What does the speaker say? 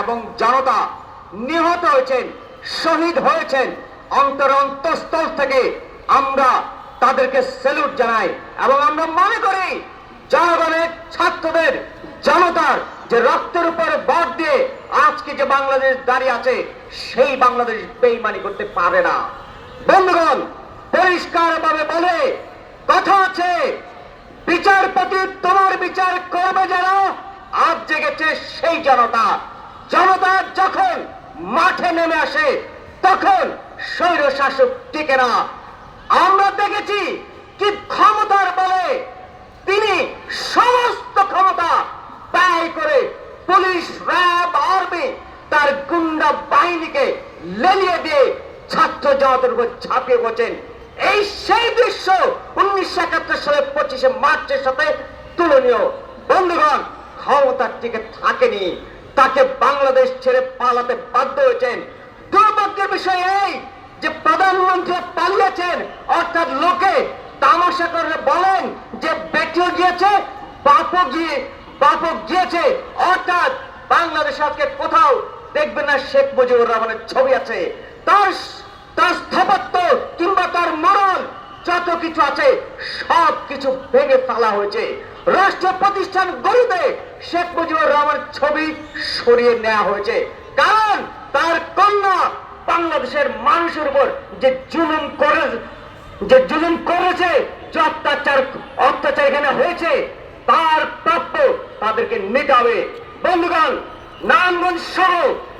এবং জনতা নিহত হয়েছেন, শহীদ হয়েছেন। অন্তর অন্তঃস্থল থেকে আমরা তাদেরকে স্যালুট জানাই এবং আমরা মনে করি জনগণের, ছাত্রদের, জনতার যে রক্তের উপর ভর দিয়ে আজকে যে বাংলাদেশ দাঁড়িয়ে আছে, সেই বাংলাদেশ বেইমানি করতে পারে না। বন্ধুগণ পরিষ্কার ভাবে বলে, কথা আছে, বিচারপতি তোমার বিচার করবে যারা আজ জেগেছে সেই জনতা। জনতা যখন মাঠে নেমে আসে, তখন স্বৈর শাসক টিকে না। আমরা দেখেছি কি ক্ষমতার বলে তিনি সমস্ত ক্ষমতা ব্যয় করে পুলিশ, র্যাব, আর্মি তার গুন্ডা বাহিনীকে লেলিয়ে দিয়ে ছাত্র জনতার উপর ঝাঁপিয়ে পড়ছেন। এই সেই দৃশ্য উনিশশো একাত্তর সালের পঁচিশে মার্চের সাথে তুলনীয়। বন্ধুগণ, ক্ষমতার টিকে থাকেনি। তাকে বাংলাদেশ ছেড়ে পালাতে বাধ্য হয়েছেন। দুর্ভাগ্যের বিষয় এই যে প্রধানমন্ত্রী পালিয়েছেন, অর্থাৎ লোকে তামাশা করে বলেন যে বেটিও গিয়েছে, বাপও গিয়ে বাপক গিয়েছে। অর্থাৎ বাংলাদেশ আজকে কোথাও দেখবেন না শেখ মুজিবুর রহমানের ছবি আছে। তার তার স্থাপত্য কিংবা তার মরণ, যত কিছু আছে সব কিছু ভেঙে ফেলা হয়েছে। রাষ্ট্র প্রতিষ্ঠান গড়িতে শেখ মুজিবুর রহমানের ছবি সরিয়ে নেওয়া হয়েছে। কারণ তার কন্যা বাংলাদেশের মানুষের উপর যে জুলুম করে যে জুলুম করেছে, যে অত্যাচার অত্যাচার এখানে হয়েছে, তার প্রাপ্য তাদেরকে মেটাবে। বন্ধুগণ, নারায়ণগঞ্জ সহ